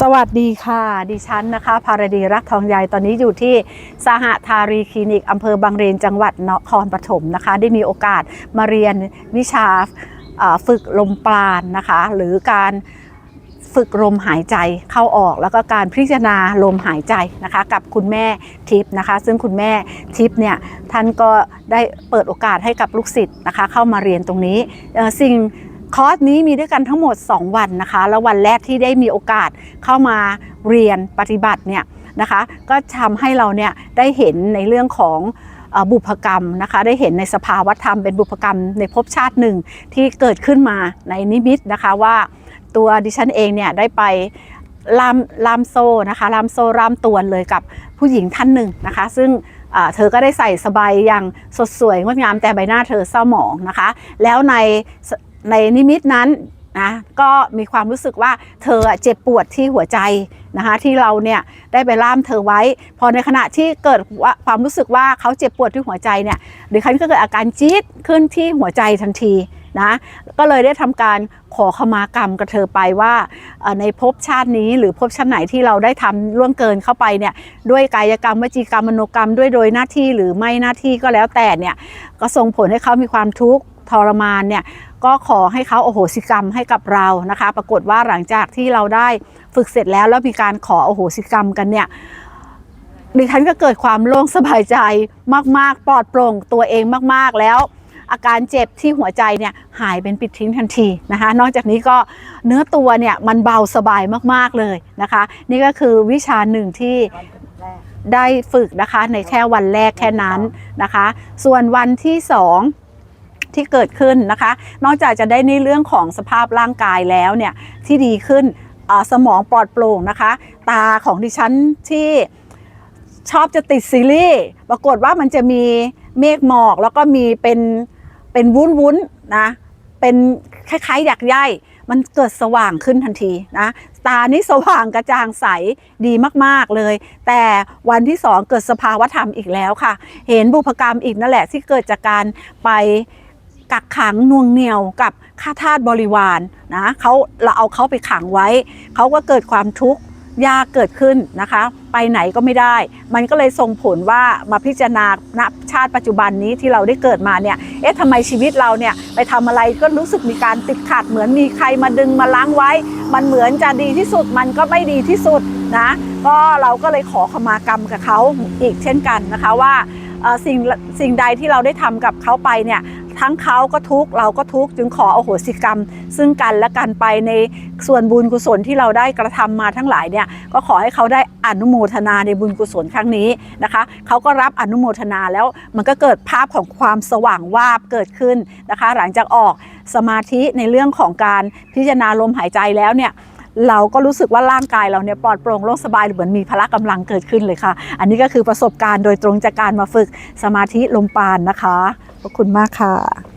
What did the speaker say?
สวัสดีค่ะ ดิฉันนะคะ ภารดีรักทองใยตอนนี้อยู่ที่สหทารีคลินิกอำเภอบางเลนจังหวัดนครปฐมนะคะ ได้มีโอกาสมาเรียนวิชาฝึกลมปราณนะคะ หรือการฝึกลมหายใจเข้าออก แล้วก็การพิจารณาลมหายใจนะคะ กับคุณแม่ทิพย์นะคะ ซึ่งคุณแม่ทิพย์เนี่ยท่านก็ได้เปิดโอกาสให้กับลูกศิษย์นะคะ เข้ามาเรียนตรงนี้สิ่ง คอร์สนี้มีด้วยกันทั้งหมด 2 วันนะคะ แล้ววันแรกที่ได้มีโอกาสเข้ามาเรียนปฏิบัติเนี่ยนะคะก็ทำให้เราเนี่ยได้เห็นในเรื่องของบุพกรรมนะคะได้เห็นในสภาวธรรมเป็นบุพกรรมในภพชาติหนึ่งที่เกิดขึ้นมาในนิมิตนะคะว่าตัวดิฉันเองเนี่ยได้ไปลามลามโซนะคะลามโซรามตวนเลยกับผู้หญิงท่านหนึ่งนะคะ ซึ่งเธอก็ได้ใส่สบายอย่างสดสวยงดงามแต่ใบหน้าเธอเศร้าหมองนะคะ แล้วใน ในนิมิตนั้นนะก็มีความรู้สึกว่าเธอเจ็บปวดที่หัวใจนะคะที่เราเนี่ยได้ไปล่ามเธอไว้ พอในขณะที่เกิดความรู้สึกว่าเขาเจ็บปวดที่หัวใจเนี่ยดิฉันก็เกิดอาการจี๊ดขึ้นที่หัวใจทันทีนะก็เลยได้ทำการขอขมากรรมกับเธอไปว่าในภพชาตินี้หรือภพชาติไหนที่เราได้ทำล่วงเกินเข้าไปเนี่ยด้วยกายกรรมวจีกรรมมโนกรรมด้วยโดยหน้าที่หรือไม่หน้าที่ก็แล้วแต่เนี่ยก็ส่งผลให้เขามีความทุกข์ ทรมานเนี่ยก็ขอให้เขาโอโหสิกรรมให้กับเรานะคะ ปรากฏว่าหลังจากที่เราได้ฝึกเสร็จแล้วแล้วมีการขอโอโหสิกรรมกันเนี่ยดิฉันก็เกิดความโล่งสบายใจมาก ๆ ปลอดโปร่งตัวเองมาก ๆ แล้ว อาการเจ็บที่หัวใจเนี่ยหายเป็นปิดทิ้งทันทีนะคะ นอกจากนี้ก็เนื้อตัวเนี่ยมันเบาสบายมาก ๆ เลยนะคะ นี่ก็คือวิชาหนึ่งที่ได้ฝึกนะคะในแค่วันแรกแค่นั้นนะคะ ส่วนวันที่สอง ที่เกิดขึ้นนะคะ นอกจากจะได้ในเรื่องของสภาพร่างกายแล้วเนี่ยที่ดีขึ้นสมองปลอดโปร่งนะคะ ตาของดิฉันที่ชอบจะติดซีรีส์ปรากฏว่ามันจะมีเมฆหมอก แล้วก็มีเป็นเป็นวุ้นวุ้นนะเป็นคล้ายๆหยักใยมันเกิดสว่างขึ้นทันทีนะตานี้สว่างกระจ่างใสดีมากๆเลย แต่วันที่สองเกิดสภาวธรรมอีกแล้วค่ะ เห็นบุพกรรมอีกนั่นแหละที่เกิดจากการไป กักขังน่วงเหนียวกับข้าทาสบริวารนะเขาเราเอาเขาไปขังไว้ เขาก็เกิดความทุกข์ยากเกิดขึ้นนะคะ ไปไหนก็ไม่ได้ มันก็เลยส่งผลว่ามาพิจารณาณชาติปัจจุบันนี้ที่เราได้เกิดมาเนี่ย เอ๊ะทำไมชีวิตเราเนี่ยไปทำอะไรก็รู้สึกมีการติดขัดเหมือนมีใครมาดึงมาล้างไว้ มันเหมือนจะดีที่สุดมันก็ไม่ดีที่สุดนะ ก็เราก็เลยขอขมากรรมกับเขาอีกเช่นกันนะคะว่าสิ่งสิ่งใดที่เราได้ทำกับเขาไปเนี่ย ทั้งเขาก็ทุกข์เราก็ทุกข์จึงขออโหสิกรรม ซึ่งกันและกันไปในส่วนบุญกุศลที่เราได้กระทำมาทั้งหลายเนี่ยก็ขอให้เขาได้อนุโมทนาในบุญกุศลครั้งนี้นะคะเขาก็รับอนุโมทนาแล้วมันก็เกิดภาพของความสว่างวาบเกิดขึ้นนะคะ หลังจากออกสมาธิในเรื่องของการพิจารณาลมหายใจแล้วเนี่ย เราก็รู้สึกว่าร่างกายเราเนี่ยปลอดโปร่งโล่งสบายเหมือนมีพละกำลังเกิดขึ้นเลยค่ะ อันนี้ก็คือประสบการณ์โดยตรงจากการมาฝึกสมาธิลมปานนะคะขอบคุณมากค่ะ